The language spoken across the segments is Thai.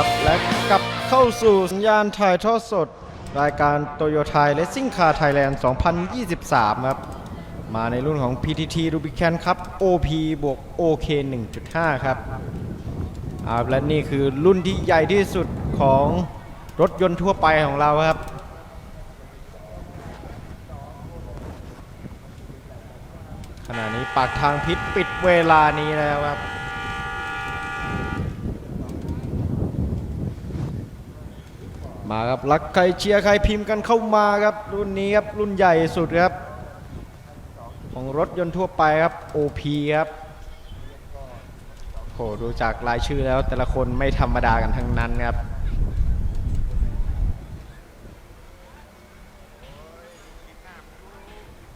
ครับ และกลับเข้าสู่สัญญาณถ่ายทอดสด รายการโตโยต้าเลสซิ่งคาร์ไทยแลนด์ 2023 ครับ มาในรุ่นของ PTT Rubicon ครับ OP บวก OK 1.5 ครับและนี่คือรุ่นที่ใหญ่ที่สุดของรถยนต์ทั่วไปของเราครับขณะนี้ปากทางพิษปิดเวลานี้แล้วครับ มาครับรักใครเชียร์ใครพิมพ์กันเข้ามาครับ รุ่นนี้ครับรุ่นใหญ่สุดครับ ของรถยนต์ทั่วไปครับ OP ครับโหดูจากรายชื่อแล้วแต่ละคนไม่ธรรมดากันทั้งนั้นครับ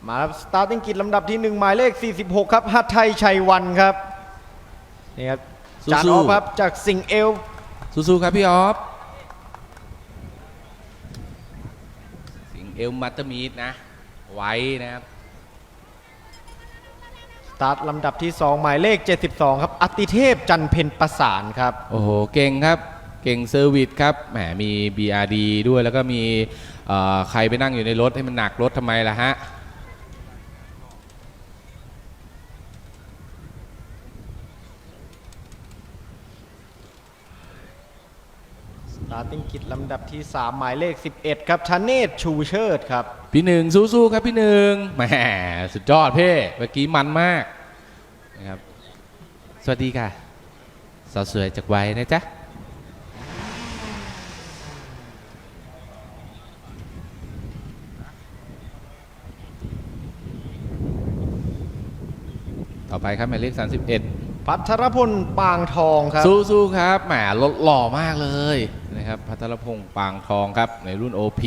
มาครับสตาร์ติ้งกิจลำดับที่ 1 หมายเลข 46 ครับฮัทไทยชัยวันครับนี่ครับจานสู้อๆอฟครับจากสิงห์เอลสู้ๆครับพี่ออฟ สิงห์ เอลมัตเตอร์มีดนะ ไว้นะครับสตาร์ทลำดับที่ 2 หมายเลข 72 ครับ อติเทพจันเพ็ญประสานครับ โอ้โห เก่งครับ เก่งเซอร์วิสครับ แหม มี BRD ด้วย แล้วก็มีเอ่อใครไปนั่งอยู่ในรถให้มันหนักรถทำไมล่ะฮะ ตาร์ติ้งกิจลำดับที่ 3 หมายเลข 11 ครับชเนศชูเชิดครับ พี่หนึ่งสู้ๆครับพี่หนึ่งแหมสุดยอดเพ่เมื่อกี้มันมากนะครับสวัสดีค่ะ สาวสวยจากไว้นะจ๊ะ ต่อไปครับหมายเลข 31 พัทรพลปางทองครับ สู้ๆครับแหมรถหล่อมากเลย นะครับพัทรพงษ์ปางทองครับ ในรุ่น OP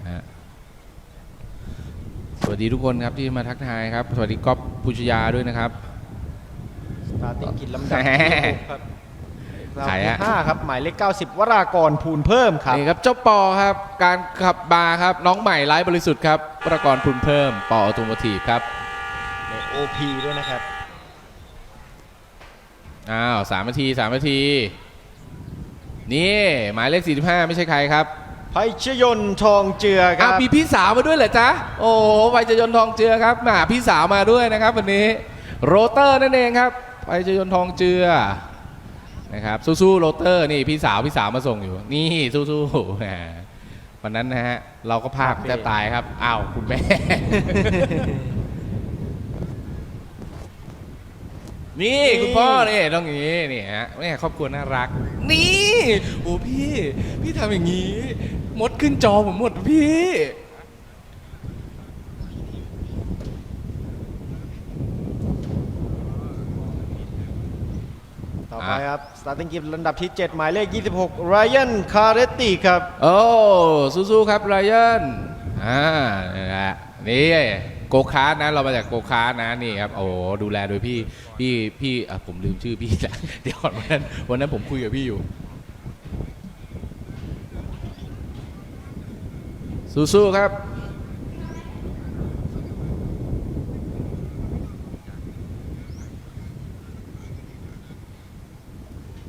นะฮะสวัสดีทุกคนครับที่มาทักทายครับ สวัสดีก๊อฟพุชยาด้วยนะครับ สตาร์ติ้งกิจลำดับที่6ครับลำดับใครที่ฮะ5ครับ หมายเลข90 วรากรภูลเพิ่มครับนี่ครับเจ้าปอครับการขับบาร์ครับ น้องใหม่ไร้บริสุทธิ์ครับประกรณ์พุนเพิ่ม ปอออโตโมทีฟครับใน OP ด้วยนะครับอ้าวสามนาทีสามนาที นี่หมายเลข 45 ไม่ใช่ใครครับไพชยนต์ทองเจือคอ้ารัวบ มีพี่สาวมาด้วยเหรอจ๊ะ โอ้โหไฟจยนต์ทองเจือครับมาพี่สาวมาด้วยนะครับ วันนี้โรเตอร์นั่นเองครับไฟจยนต์ทองเจือนะครับสู้ๆโรเตอร์นี่พี่สาวพี่สาวมาส่งอยู่ นี่สู้ๆแหมวันนั้นนะฮะเราก็พลาดแทบตายครับอ้าวคุณแม่ นี่ คุณพ่อนี่ต้องอย่างนี้นี่ฮะแม่ครอบครัวน่ารัก นี่โอ้พี่ พี่ทำอย่างนี้ มดขึ้นจอผมหมดพี่ ต่อไปครับสตาร์ติ้งกิจลำดับที่ 7 หมายเลข 26 ไรอันคาเรติครับ โอ้สู้ๆครับไรอันอ่านี่แหละนี่ โกคาร์ทนะ เรามาจากโกคาร์ทนะนี่ครับโอ้ดูแลโดยพี่พี่พี่อะผมลืมชื่อพี่แล้วเดี๋ยวก่อนวันนั้นวันนั้นผมคุยกับพี่อยู่ สู้ๆครับ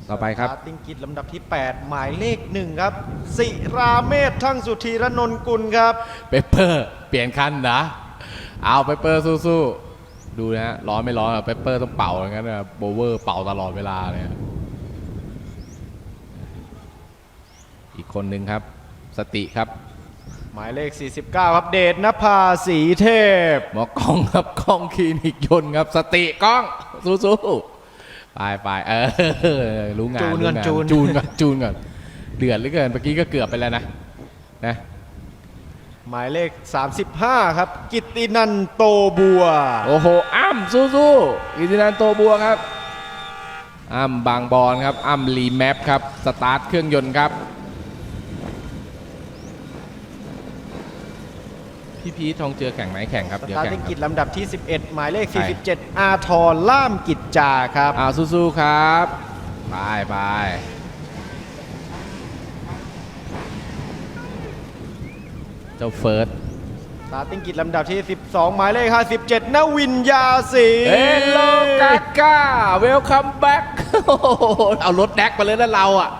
ต่อไปครับสตาร์ติ้งกิจลำดับที่ 8 หมายเลข1ครับสิราเมธทั้งสุธีรนนท์กุลครับเปเปอร์ เปลี่ยนคันนะ เอาเปเปอร์สู้ๆดูนะฮะร้อนไม่ร้อนอะเปเปอร์ต้องเป่าอย่างนั้นนะโบเวอร์เป่าตลอดเวลาเลยอะอีกคนหนึ่งครับ สติครับ หมายเลข 49 ครับเดชนภาสีเทพ หมอกล้องครับกล้องคลินิกยนต์ครับ สติกล้องสู้ๆไปไปเออรู้งานจูนรู้ก่อนงานจูน จูนก่อนจูนก่อนเดือดเหลือเกินเมื่อกี้ก็เกือบไปแล้วนะนะ หมายเลข 35 ครับ กิตตินันโตบัว โอ้โหอ้ำสู้ๆอิตินันโตบัวครับอ้ำบางบอนครับอ้ำรีแมปครับ สตาร์ทเครื่องยนต์ครับ พี่พีททองเจือแข่งไหมแข่งครับสเดี๋ยวตาร์แข่ติ้งงคกิรัจบลำดับที่ 11 หมายเลขใคร47 อาทรล่ามกิจจาครับ อ้าวสู้ๆครับ ไปไปเจ้าเฟิร์สสตาร์ติ้งกิจลำดับที่ 12 หมายเลข57นวินยาศรีเฮลโลกาก้าเวลคัมแบ็กโอ้โหเอารถแดกไปเลยนะเราอะ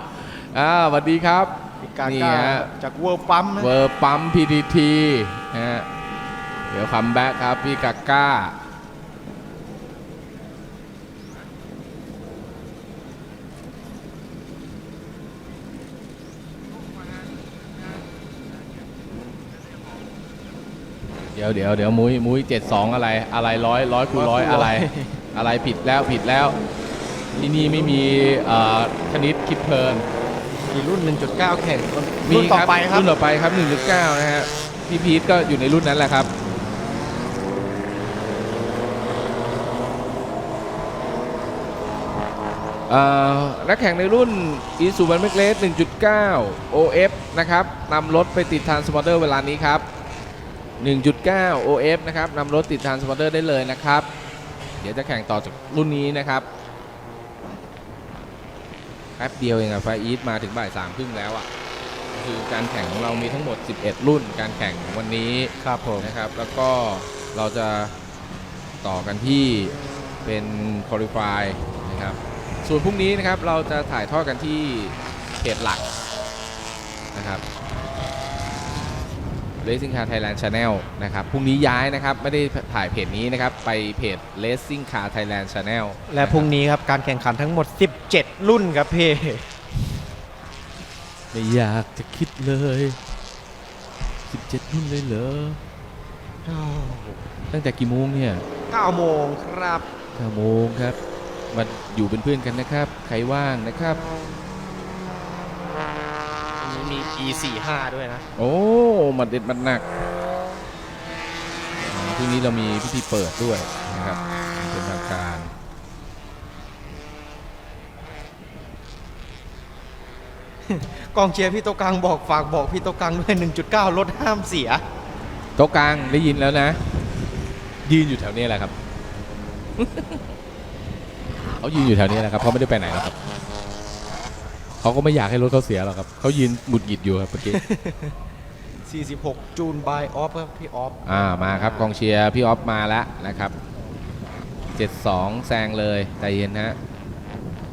อ่าสวัสดีครับพี่กานี่ก้าฮะจากเวิร์ปั๊มนะเวอร์ปั๊ม PTT นะฮะเดี๋ยวคัมแบ็กครับพี่กาก้า ดี๋ยวเดี๋ยวเดี๋ยวมุ้ยมุ้ยเจ็ดสองอะไรอะไรร้อยร้อยคูร้อยอะไร อะไรผิดแล้วผิดแล้ว ที่นี่ไม่มีเอ่อคณิตคิดเพลินมีรุ่น 1.9 แข่งมีรุ่นต่อไปครับรุ่นต่อไปครับ 1.9 นะฮะพี่พีทก็อยู่ในรุ่นนั้นแหละครับเอ่อนักแข่งในรุ่น e s u b a n m a c l e s 1.9 OF นะครับนำรถไปติดทานสปอร์เตอร์เวลานี้ครับ 1.9 OF นะครับนำรถติดทานสปอร์เตอร์ได้เลยนะครับ เดี๋ยวจะแข่งต่อจากรุ่นนี้นะครับแป๊บเดียวเองอะไฟอีทมาถึงบ่ายสามครึ่งแล้วอะคือการแข่งของเรามีทั้งหมด 11 รุ่น การแข่งวันนี้ครับผมนะครับ แล้วก็เราจะต่อกันที่เป็น qualify นะครับ ส่วนพรุ่งนี้นะครับเราจะถ่ายทอดกันที่เพจหลักนะครับ Racing Car Thailand Channel นะครับพรุ่งนี้ย้ายนะครับไม่ได้ถ่ายเพจนี้นะครับไปเพจ Racing Car Thailand Channel และพรุ่งนี้ครับการแข่งขันทั้งหมด 17 รุ่นครับพี่ไม่อยากจะคิดเลย 17 รุ่นเลยเหรอตั้งแต่กี่โมงเนี่ย9โมงครับ9โมงครับมาอยู่เป็นเพื่อนกันนะครับ ใครว่างนะครับ มี E 4 5ด้วยนะ โอ้มันเด็ดมันหนักอ่าพรุ่งนี้เรามีพิธีเปิดด้วยนะครับเป็นทางการ กองเชียร์พี่โตกังบอกฝากบอกพี่โตกังด้วย 1.9 รถห้ามเสีย โต๊ะกลางได้ยินแล้วนะ ยืนอยู่แถวนี้แหละครับ เขายืนอยู่แถวนี้แหละครับเขาไม่ได้ไปไหนหรอกครับ เขาก็ไม่อยากให้รถเขาเสียหรอกครับเขายืนหมุดหงิดอยู่ครับเมื่อกี้ 46 จูนบายออฟครับพี่ออฟอ่ามาครับกองเชียร์พี่ออฟมาแล้วนะครับ 72 แซงเลยใจเย็นฮะ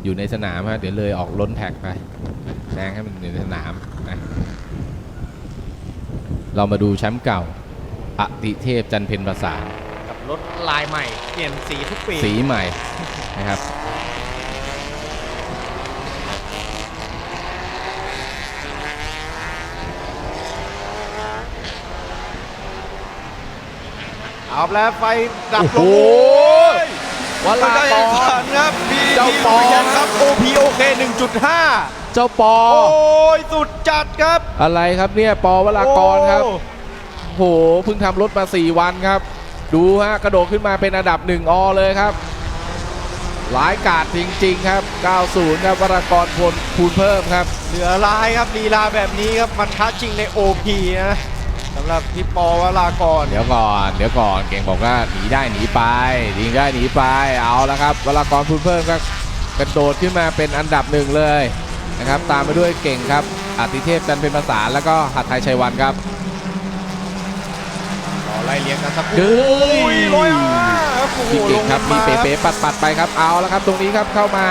อยู่ในสนามฮะเดี๋ยวเลยออกล้นแท็กไปแซงให้มันอยู่ในสนามนะเรามาดูแชมป์เก่าอติเทพจันเพนประสานกับรถลายใหม่ เปลี่ยนสีทุกปีสีใหม่นะครับ เอาแล้วไฟดับโอ้ลโหงวันก็ลาได้กแข่งรขันครับพีเจ้าปอครับ OPOK 1.5 เจ้าปอ โอ้ยสุดจัดครับ อะไรครับเนี่ยปอวรากรครับโอ้โหเพิ่งทำรถมา 4 วันครับ ดูฮะกระโดดขึ้นมาเป็นอันดับ1อเลยครับหลายกาดจริงๆครับ 90 ครับวรากรพลภูลเพิ่มครับ เหลือลายครับลีลาแบบนี้ครับมาท้าชิงใน OP นะสำหรับพี่ปอวรากรเดี๋ยวก่อน เดี๋ยวก่อน เก่งบอกว่าหนีได้หนีไปหนีได้หนีไป เอาละครับวรากรพูนเพิ่มก็กระโดดขึ้นมาเป็นอันดับหนึ่งเลยนะครับ ตามไปด้วยเก่งครับอติเทพจันเป็นประสานแล้วก็หัดไทยชัยวันครับขอไล่เลี้ยงกันสักคเฮ้รู่ยโอ้ยร้อยห้าครับโอ้โหพี่เก่งครับลมีงเป๋มาเป๋ปัดปัดๆไปครับ เอาแล้วครับตรงนี้ครับเข้ามา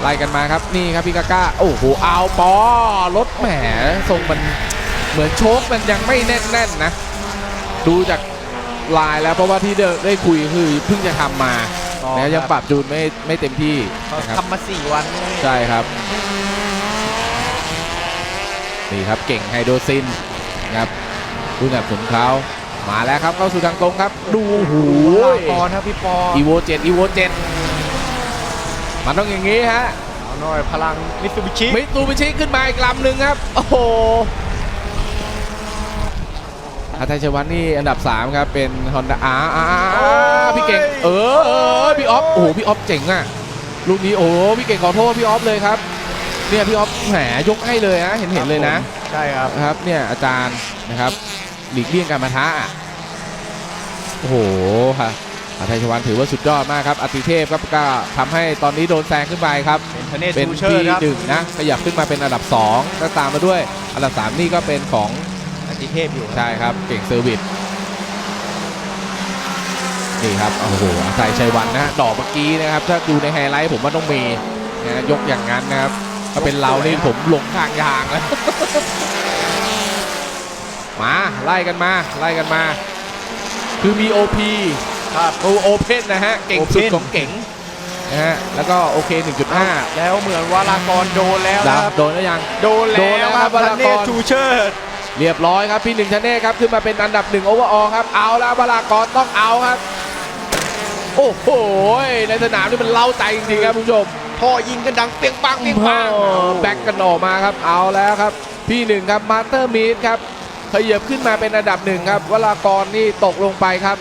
ไล่กันมาครับนี่ครับพี่กาก้าโอ้โหเอาปอรถแหมทรงมัน เหมือนโชคมันยังไม่แน่นๆนะ ดูจากลายแล้วเพราะว่าที่ได้ได้คุยคือเพิ่งจะทำมาอ๋อนะยังครับ ปรับจูนไม่ไม่เต็มที่เขานะครับทำมาสี่วันนี่ ใช่ครับนี่ครับเก่งไฮโดรซินนะครับรุ่นแบบสนุนเขามาแล้วครับเข้าสู่ทางตรงครับ ดูหูวรากรครับพี่ปออีโวเจ็ดอีโวเจ็ดมันต้องอย่างนี้ฮะ เอาหน่อยพลังมิตซูบิชิมิตูบิชิขึ้นมาอีกลำหนึ่งครับ โอ้โห อาไทยชวันนี่อันดับ 3 ครับ เป็น Honda อาอาพี่เก่ง เออเออพี่ออฟโอ้โหพี่ออฟเจ๋งอะลูกนี้โอ้โหพี่เก่งขอโทษพี่ออฟเลยครับเนี่ยพี่ออฟแหมยกให้เลยนะเห็นเห็นเลยนะใช่ครับนะครับเนี่ยอาจารย์นะครับหลีกเลี่ยงการมาท้าอะโอ้โหค่ะอาไทยชวันถือว่าสุดยอดมากครับอติเทพครับก็ทำให้ตอนนี้โดนแซงขึ้นไปครับ เป็นทเนศเป็นซูเชอที่ร์ครับหนึ่งนะขยับขึ้นมาเป็นอันดับ2แล้วตามมาด้วยอันดับ 3 นี่ก็เป็นของ อติเทพอยู่ ใช่ครับ เก่งเซอร์วิส นี่ครับ โอ้โหอาศัยชัยวันนะดอกเมื่อกี้นะครับ ถ้าดูในไฮไลท์ผมว่าต้องมีนะยกอย่างนั้นนะครับ ถ้าเป็นเรานี่ผมลงข้างยางแล้วมา ไล่กันมา ไล่กันมา คือมี OP ครับโอโอเพนนะฮะ เก่งสุด Open ของเก่งนะฮะ แล้วก็โอเค 1.5 แล้วเหมือนวารากรโดนแล้วดานะครับโดนแล้วยัง โดนโดนแล้แล้ววคครัรับบวารากวารารกรชูเชิด เรียบร้อยครับพี่หนึ่งชนเน่ครับขึ้นมาเป็นอันดับหนึ่งโอเวอร์ออครับเอาแล้วบารากรต้องเอาครับ โอ้โหในสนามนี่มันเล่าใจจริงๆครับคุณผู้ชมท่อยิงกันดังเปียงปังเปียงปังโอ้แบ็กกันออกมาครับเอาแล้วครับ พี่หนึ่งครับมาสเตอร์มีดครับขยับขึ้นมาเป็นอันดับหนึ่งครับวรากรนี่ตกลงไปครับ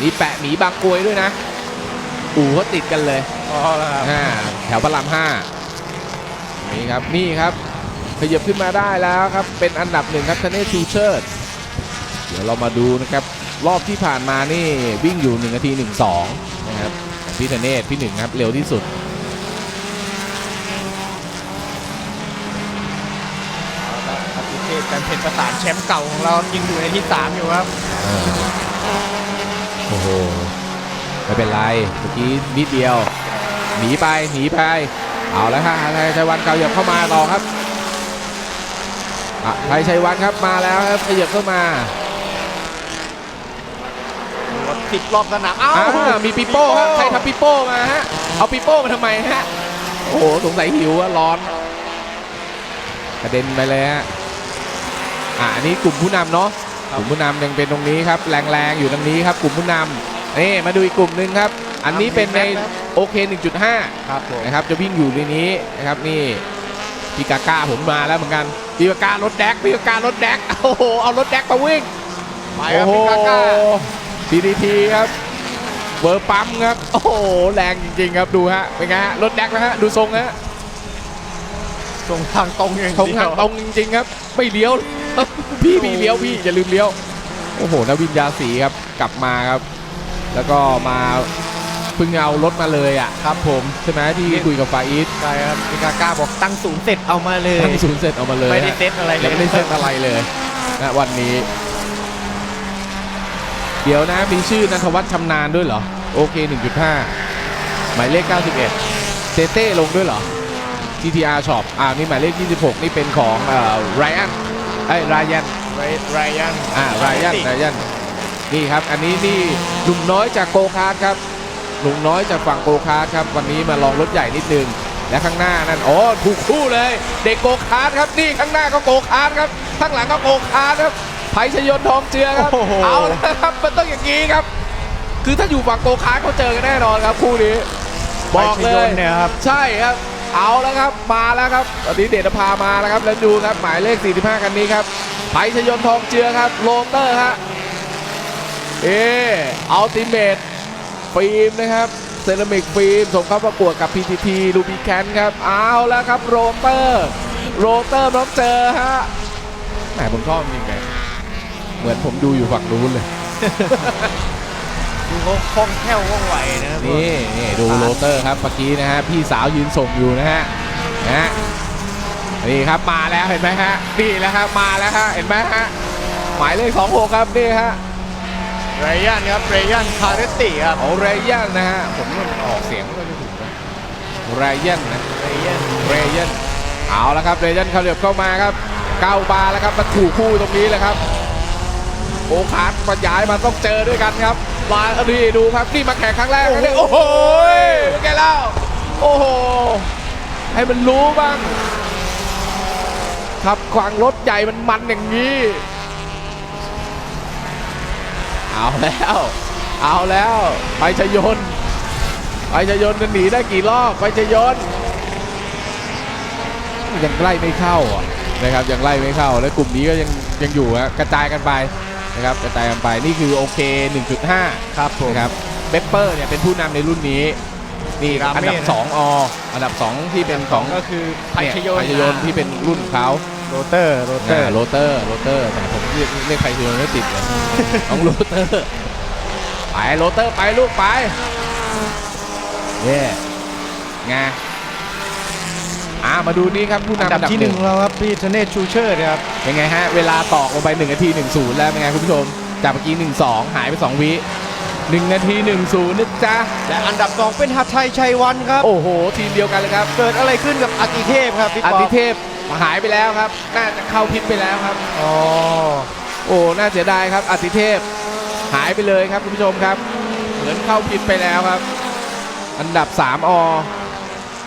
มีแปะหมีบางกรวยด้วยนะอู่ก็ติดกันเลยอ๋อแล้วครับอ่าแถวพระรามห้านี่ครับนี่ครับ ขยับขึ้นมาได้แล้วครับ เป็นอันดับหนึ่งครับทเนชูเชิร์ดเดี๋ยวเรามาดูนะครับ รอบที่ผ่านมานี่วิ่งอยู่1นาที 12 นะครับพี่ธเนศพี่หนึ่งครับ เร็วที่สุดครับพิเทศการเพชรประสานแชมป์เก่าของเรายิงอยู่ในที่สามอยู่ครับโอ้โหไม่เป็นไรเมื่อกี้นิดเดียว หนีไปหนีไป เอาแล้วฮะไทยชัยวันเก่าเหยียบเข้ามาต่อครับอะ ไทยชัยวันครับมาแล้วครับขยับเข้ามารถติดรอบสนามเอ้าอ่ามีปิโป้ครับใครทำปิโป้มาฮะเอาปิโป้มาทำไมฮะโอ้โหสงสัยหิวอะร้อนกระเด็นไปเลยฮะอะอันนี้กลุ่มผู้นำเนาะกลุ่มผู้นำยังเป็นตรงนี้ครับแรงๆอยู่ตรงนี้ครับ กลุ่มผู้นำนี่มาดูอีกกลุ่มหนึ่งครับ อันนี้เป็นในโอเค 1.5 ครับผมนะครับจะวิ่งอยู่ในนี้นะครับนี่พี่กาก้าผมมาแล้วเหมือนกัน พี่กาก้ารถแดกพี่กาก้ารถแดกโอ้โหเอารถแดกมาวิ่งไปครับพี่กาก้าพีดีทีครับเบอร์ปั๊มครับโอ้โหแรงจริงๆครับดูฮะเป็นไงฮะรถแดกนะฮะดูทรงฮะส่งทางตรงอย่างทรงเดีทายงวตรงจริงๆครับไม่เลี้ยวพี่มีเลี้ยวพี่อย่าลืมเลี้ยวโอ้โหนวินยาสีครับกลับมาครับ แล้วก็มา เพิ่งเอารถมาเลยอะครับผมใช่ไหมที่คุยกับฟาอีทใช่ครับพี่กาก้าบอกตั้งศูนย์เสร็จเอามาเลยทั้งศูนย์เสร็จเอามาเลยไม่ได้ฮะเซตอะไรเลยัยงไม่ได้เซ็นอะไรเลยนะวันนี้ เดี๋ยวนะมีชื่อนันทวัฒน์ชำนาญด้วยเหรอโอเค 1.5 หมายเลข 91 เต้เต้ลงด้วยเหรอ TTR Shop อ่านี่หมายเลข 26 นี่เป็นของเอ่อไรอันไอ้ไรยันไรไรยันอ่าไรยันไรยันนี่ครับ อันนี้นี่หนุ่มน้อยจากโกคาร์ดครับ หนุ่มน้อยจากฝั่งโกคาร์ดครับ วันนี้มาลองรถใหญ่นิดนึง และข้างหน้านั่นโอ้ถูกคู่เลย เด็กโกคาร์ดครับนี่ข้างหน้าก็โกคาร์ดครับข้างหลังก็โกคาร์ดครับไผ่ชยนต์ทองเจือครับโอ้โหเอาละครับมันต้องอย่างนี้ครับ คือถ้าอยู่ฝั่งโกคาร์ดเขาเจอกันแน่นอนครับคู่นี้บอกเลไปชยนเนี่ยครับใช่ครับเอาแล้วครับมาแล้วครับตอนนี้เดชพามาแล้วครับแล้วดูครับหมายเลข 45กันนี้ครับไผ่ชยนต์ทองเจือครับโรเตอร์ฮะเออัลติเมท ฟิล์มนะครับเซรามิกฟิล์มส่งเข้าประกวดกับ PTT ลูบิแคนครับ เอาแล้วครับโรเตอร์ โรเตอร์ต้องเจอฮะแหมผมชอบจริงเลยเหมือนผมดูอยู่ฝั่งนู้นเลยดูเขาคล่องแคล่วว่องไวนะครับนี่นี่ดูโรเตอร์ครับเมื่อกี้นะฮะพี่สาวยืนส่งอยู่นะฮะนะฮะนี่ครับมาแล้วเห็นไหมฮะนี่แล้วครับมาแล้วฮะเห็นไหมฮะหมายเลข26ครับนี่ฮะ ไรยันครับไรยันคาร์เรตติครับโอเรยันนะฮะผมมันออกเสียงไม่ค่อยจะถูกนะเรยันนะไรยันเรยันเอาแล้วครับเรยันเขาเหลียบเข้ามาครับเก้าบาร์แล้วครับมาถูกคู่ตรงนี้แหละครับโอคาร์ดมาย้ายมาต้องเจอด้วยกันครับมาเอาดีดูครับนี่มาแข่งครั้งแรกนะเนี่ยโอ้โหเป็นไงแล้วโอ้โหให้มันรู้บ้างขับขวางรถใหญ่มันมันอย่างนี้ เอาแล้ว เอาแล้ว ไปชยนต์ไปชยนต์จะหนีได้กี่รอบไปชยนต์ยังไล่ไม่เข้าอะนะครับยังไล่ไม่เข้าแล้วกลุ่มนี้ก็ยังยังอยู่ฮะกระจายกันไปนะครับกระจายกันไปนี่คือโอเค 1.5 ครับผมนะครับเบปเปอร์เนี่ยเป็นผู้นำในรุ่นนี้นี่ราเมศอันดับ2ออันดับ 2 ที่เป็นของก็คือไผ่เนี่ยชยนไผ่ชยนต์ที่เป็นรุ่นเขา โรเตอร์โรเตออ่าร์โรเตอร์โรเตอร์แต่ผมเรียกเรียกไผ่ชยนต์ไม่ติดเลยน้องโรเตอร์ไปโรเตอร์ไปลูกไปเย่ไงอ่ามาดูนี่ครับผู้อันนำดับที่หนึ่งของเราครับพี่ธเนศชูเชิดครับเป็นไงฮะ เวลาตอกลงไป1นาที 1 0 แล้วเป็นไงคุณผู้ชม จากเมื่อกี้ 1 2 หายไป 2 วิ 1 นาที 1-0นะจ๊ะ และอันดับ2เป็นหัดไทยชัยวันครับ โอ้โห ทีมเดียวกันเลยครับเกิดอะไรขึ้นกับอากิเทพครับพี่อาป๊อทิปเทพหายไปแล้วครับ น่าจะเข้าพิษไปแล้วครับ อ๋อโอ้ น่าเสียดายครับอาทิเทพ หายไปเลยครับคุณผู้ชมครับ เหมือนเข้าพิษไปแล้วครับ อันดับ 3 อ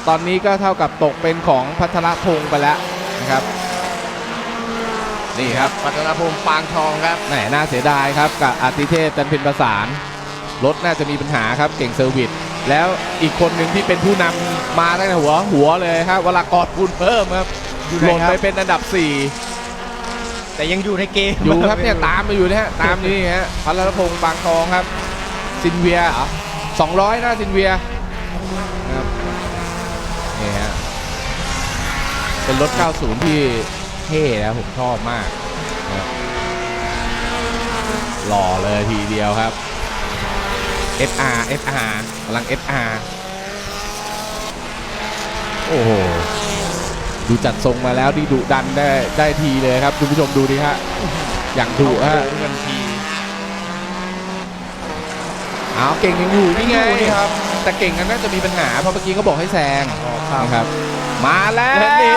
ตอนนี้ก็เท่ากับตกเป็นของพัทรพงศ์ไปแล้วนะครับ นี่ครับพัฒนาพงศ์ปางทองครับ แหมน่าเสียดายครับกับอาทิเทพจันเพ็ญประสาน รถน่าจะมีปัญหาครับเก่งเซอร์วิสแล้วอีกคนหนึ่งที่เป็นผู้นำมาตั้งแต่หัวหัวเลยครับวลากรพูนเพิ่มครับอยู่หไหนล่นครับไปเป็นอันดับแต่ยังอยู่ในเกม4อยู่ครับเนี่ยตามมาอยู่นะฮะตามนี่ฮะพัลรพงศ์บางทองครับซินเวียเหรอ200หน้าซินเวียนะครับนี่ฮะเป็นรถ 90 ที่เท่นะผมชอบมากนะครับหล่อเลยทีเดียวครับ SR SR กำลัง SR โอ้โหดูจัดทรงมาแล้วดีดุดันได้ได้ทีเลยครับคุณผู้ชมดูดิฮะอย่างดุฮะเงินทีเอาเก่งยังอยู่นี่ไงอยู่นี่ครับ แต่เก่งกันน่าจะมีปัญหาเพราะเมื่อกี้เขาบอกให้แซงครับนะครับ มาแล้วและนี่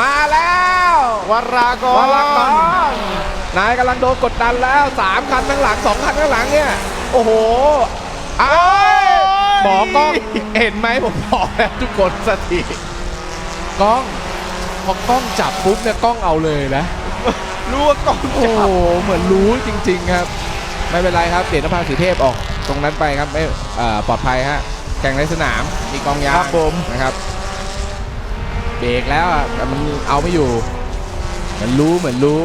มาแล้ววรากรวรากรนายกำลังโดนกดดันแล้วสามคันข้างหลังสองคันข้างหลังเนี่ย โอ้โหอ้าว หมอกล้องเห็นไหมผมบอกแล้วทุกคนสติกล้องพอกล้องจับปุ๊บเนี่ยกล้องเอาเลยนะรู้ว่ากองโอ้จับโหเหมือนรู้จริง ๆ ครับ ไม่เป็นไรครับเดชนภาสีเทพออก ตรงนั้นไปครับไม่เอ่อปลอดภัยฮะแข่งในสนามมีกองยาคงรับผม นะครับเบรกแล้วอะแต่มันเอาไม่อยู่เหมือนรู้เหมือนรู้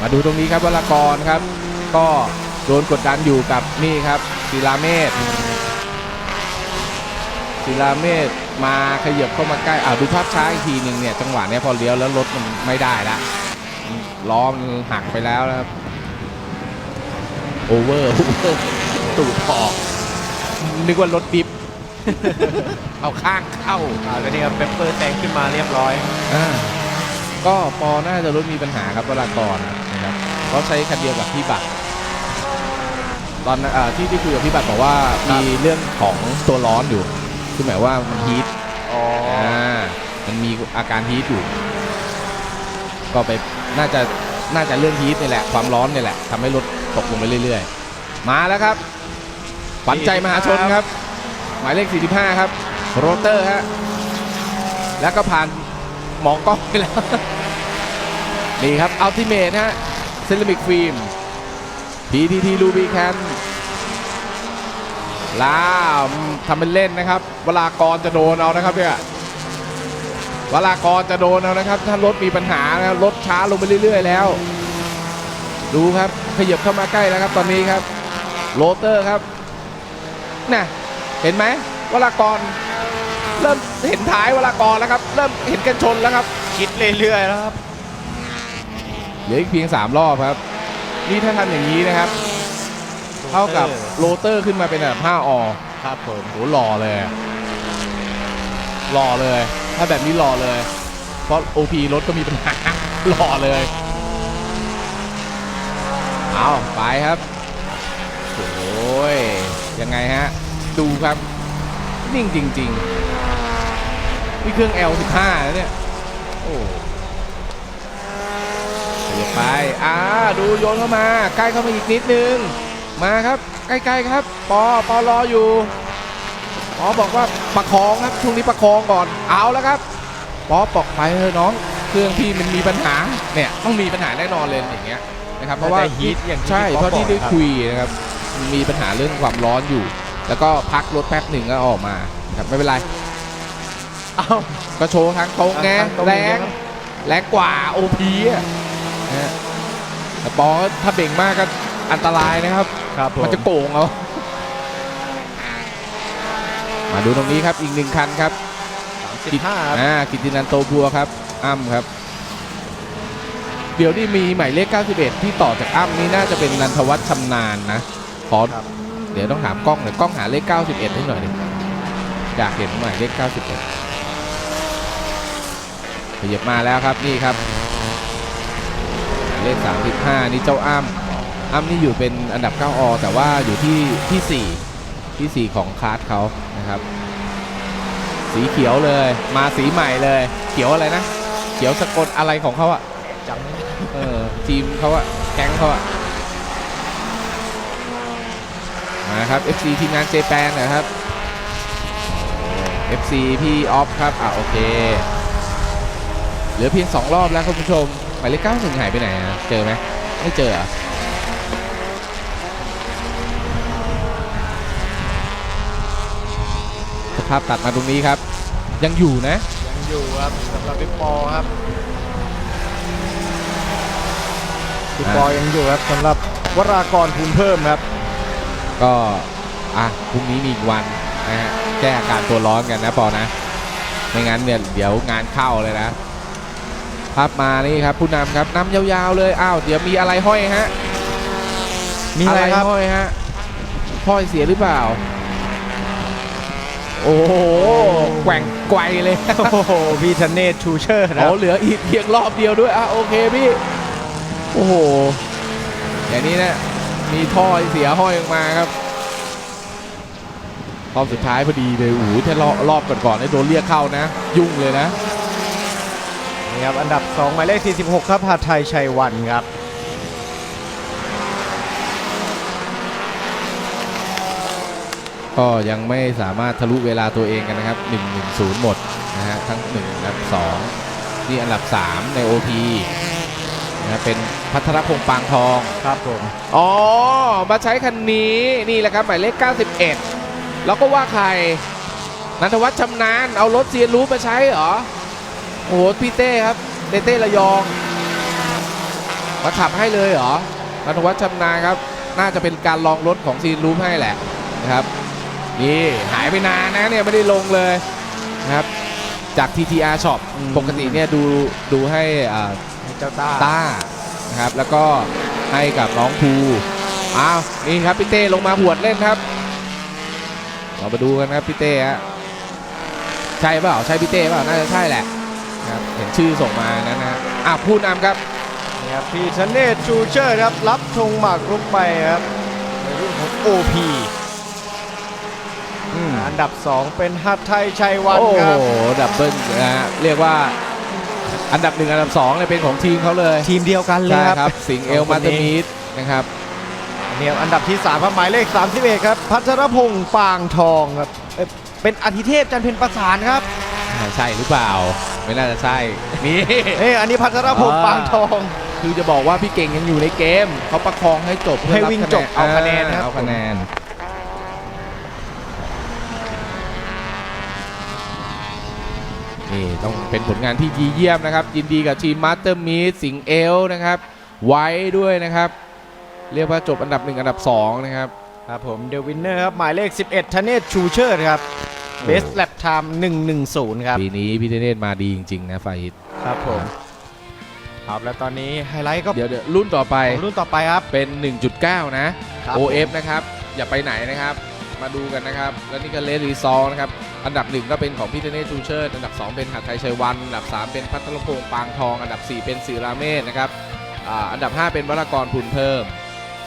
มาดูตรงนี้ครับวรากรครับ ก็โดนกดดันอยู่กับนี่ครับ ศิลาเมธศิลาเมธมาขยับเข้ามาใกล้อ่าดูภาพช้าอีกทีหนึ่งเนี่ยจังหวะเนี้ยพอเลี้ยวแล้วรถมันไม่ได้ละล้อมันหักไปแล้วนะครับโอเวอร์โอเวอร์ตูดออกนึกว่ารถดิฟเอาข้างเข้าอ่าแล้วนี่ครับเปปเปอร์แซงขึ้นมาเรียบร้อยอ่าก็ปอน่าจะรถมีปัญหาครับวรากรนะครับเขาใช้คันเดียวกับพี่บัตร ตอนนั้นอ่าที่ที่คุยกับพี่บัตรบอกว่ามีเรื่องของตัวร้อนอยู่คือหมายว่ามันฮีทอ๋ออ่ามันมีอาการฮีทอยู่ ก็ไปน่าจะน่าจะเรื่องฮีทนี่แหละความร้อนนี่แหละทำให้รถตกลงไปเรื่อยๆ มาแล้วครับขวัญใจมหาชนครับ หมายเลข 45 ครับ โรเตอร์ฮะแล้วก็ผ่านหมอกล้องไปแล้ว นี่ครับอัลติเมทฮะเซรามิกฟิล์ม PTT Ruby Can ล่ามทำเป็นเล่นนะครับ เวลากรจะโดนเอานะครับเนี่ยวลากรจะโดนเอานะครับ ถ้ารถมีปัญหานะรถช้าลงไปเรื่อย ๆ แล้ว ดูครับขยับเข้ามาใกล้แล้วครับตอนนี้ครับ โรเตอร์ครับน่ะเห็นไหมวลากรเริ่มเห็นท้ายวลากรแล้วครับ เริ่มเห็นกันชนแล้วครับ คิดเรื่อยๆแล้วครับเหลืออีกเพียง 3 รอบครับ นี่ถ้าทำอย่างนี้นะครับ เท่ากับโรเตอร์ขึ้นมาเป็นอันดับ5อครับผมโหหล่อเลยอะหล่อเลย ถ้าแบบนี้หล่อเลย เพราะ OP รถก็มีปัญหาหล่อเลยเอาไปครับโอ้ยยังไงฮะ ดูครับ นิ่งจริง ๆ นี่เครื่อง L15 แล้วเนี่ย โอ้เดี๋ ยวไป อ่า ดูโยนเข้ามา ใกล้เข้ามาอีกนิดนึง มาครับ ใกล้ๆครับ ปอ ปอรออยู่ ปอบอกว่าประคองครับ ช่วงนี้ประคองก่อน เอาแล้วครับ ปอบอกไปเถอะน้อง เครื่องพี่มันมีปัญหา เนี่ยต้องมีปัญหาแน่นอนเลยอย่างเงี้ยนะครับ เพราะว่าน่าจะฮีทอย่างที่ใช่พี่ป๊อปเพราะที่ได้บอกครับคุยนะครับ มีปัญหาเรื่องความร้อนอยู่ แล้วก็พักรถแป๊บหนึ่งก็ออกมาครับไม่เป็นไร เอ้าก็โชว์ทางตรงไงทางตรงแรอย่างเงี้งยครับแรงกว่าโอพีอะ นะฮะแต่ปอถ้าเบ่งมากก็อันตรายนะครับครับผมมันจะโกงเอามาดูตรงนี้ครับอีกหนึ่งคันครับสิบห้าครับอ่ากิตตินันโตบัวครับอ้ำครับ เดี๋ยวนี่มีหมายเลข 91 ที่ต่อจากอ้ำนี่น่าจะเป็นนันทวัฒน์ชำนาญนะขอครับเดี๋ยวต้องถามกล้องหน่อยกล้องหาเลข 91 ให้หน่อยดิอยากเห็นหมายเลข 91ขยับมาแล้วครับนี่ครับหมาย เลข 35 นี่เจ้าอ้ำอ้ำนี่อยู่เป็นอันดับ 9 อ แต่ว่าอยู่ที่ที่ 4 ที่ 4 ของคลาสเขานะครับ สีเขียวเลย มาสีใหม่เลย เขียวอะไรนะ เขียวสกลอะไรของเขาอะจำไม่ได้เออทีมเขาอะแก๊งเขาอะมาครับ FC ทีมงานเจแปนนะครับ FC พี่ออฟครับ อะโอเค เหลือเพียง 2 รอบแล้วคุณผู้ชม หมายเลขเก้าหนึ่งหายไปไหนอะเจอไหมไม่เจอเหรอสภาพตัดมาตรงนี้ครับ ยังอยู่นะ ยังอยู่ครับสำหรับพี่ปอครับพี่ปอยังอยู่ครับสำหรับวรากรภูมิเพิ่มครับ ก็อะพรุ่งนี้มีอีกวันนะฮะแก้อาการตัวร้อนกันนะปอนะ ไม่งั้นเนี่ยเดี๋ยวงานเข้าเลยนะ ภาพมานี่ครับผู้นำครับนำยาวๆเลยอ้าวเดี๋ยวมีอะไรห้อยฮะมีอะไรครับห้อยฮะห้อยเสียหรือเปล่า โอ้โหแกว่งไกวเลยโอ้โหพี่ธเนศชูเชอร์นะคอ๋รัอบเหลืออีกเพียงรอบเดียวด้วยอะโอเคพี่โอ้โหอย่างนี้นะมีท่อเสียห้อยออกมาครับรอบสุดท้ายพอดีเลยโอ้โหถ้ารอบรอบก่อนๆนี่โดนเรียกเข้านะ ยุ่งเลยนะ นี่ครับ อันดับ 2 หมายเลข 46 ครับหาดไทยชัยวันครับก็ยังไม่สามารถทะลุเวลาตัวเองกันนะครับ 1-1-0 หมดนะฮะทั้ง1อันดับ2นี่อันดับ 3 ใน OP นะเป็นพัทรพงษ์ปางทองครับผมอ๋อ มาใช้คันนี้นี่แหละครับ หมายเลข 91 แล้วก็ว่าใครนันทวัฒน์ชำนาญเอารถเซียนรู้มาใช้เหรอ โอ้โหพี่เต้ครับเต้เต้ระยองมาขับให้เลยเหรอนันทวัฒน์ชำนาญครับ น่าจะเป็นการลองรถของซีนรูปให้แหละนะครับนี่หายไปนานนะเนี่ยไม่ได้ลงเลยนะครับจาก TTR Shop อืมปกติเนี่ยดูดูให้อ่าเจ้าต้าต้านะครับแล้วก็ให้กับน้องภูอ้าวนี่ครับพี่เต้ลงมาหวดเล่นครับ เรามาดูกันครับพี่เต้ฮะใช่เปล่าใช่พี่เต้เปล่าน่าจะใช่แหละนะ ครับเห็นชื่อส่งมานั้นนะอะผู้นำครับ นี่ครับพี่ธเนศชูเชอร์ครับรับธงหมากรุกไปครับในรุ่นของ OP อืมอันดับ 2 เป็นหาดไทยชัยวันโอ้คโหรับดับเบิลนะฮะเรียกว่าอันดับหนึ่งอันดับสองเนี่ยเป็นของทีมเขาเลยทีมเดียวกันเลยใช่ครับครับสิงห์เอลสองคมานเตอร์นี้มีดนะครับ เนี่ยอันดับที่3ครับหมายเลข31ครับพัทรพงษ์ปางทองครับเอ้ยเป็นอธิเทพจันทร์เพ็ญประสานครับ ใช่หรือเปล่า ไม่น่าจะใช่ นี่ เอ้ยอันนี้พัทรพงษ์อ่า ปางทอง คือจะบอกว่าพี่เก่งยังอยู่ในเกม เขาประคองให้จบเพื่อให้รับวิ่งจบเอาคะแนนนะครับ เอาคะแนน นี่ต้องเป็นผลงานที่ดีเยี่ยมนะครับ ยินดีกับทีมมาสเตอร์มีสิงห์เอลนะครับ ไว้ด้วยนะครับ เรียกว่าจบอันดับหนึ่งอันดับสองนะครับ ครับผมเดวินเนอร์ครับ หมายเลข 11ธเนศชูเชอร์ครับ เบสแลปไทม์110ครับปีนี้พี่เทเนศมาดีจริง ๆ นะไฟฮิตครับผมครับแล้วตอนนี้ไฮไลท์ก็เดี๋ยวเดี๋ยวรุ่นต่อไปของรุ่นต่อไปครับเป็น 1.9 นะครับ OF นะครับ อย่าไปไหนนะครับ มาดูกันนะครับ แล้วนี่ก็เลรีซอลนะครับ อันดับ 1 ก็เป็นของพี่เทเน่ทูเชอร์อันดับ 2 เป็นหัดไทยชัยวันอันดับ 3 เป็นพัทรพงษ์ปางทอง อันดับ 4 เป็นศิราเมธนะครับอ่าอันดับ 5 เป็นวรากรพุนเพิ่ม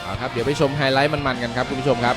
เอาครับเดี๋ยวไปชมไฮไลท์มันๆกันครับคุณผู้ชมครับ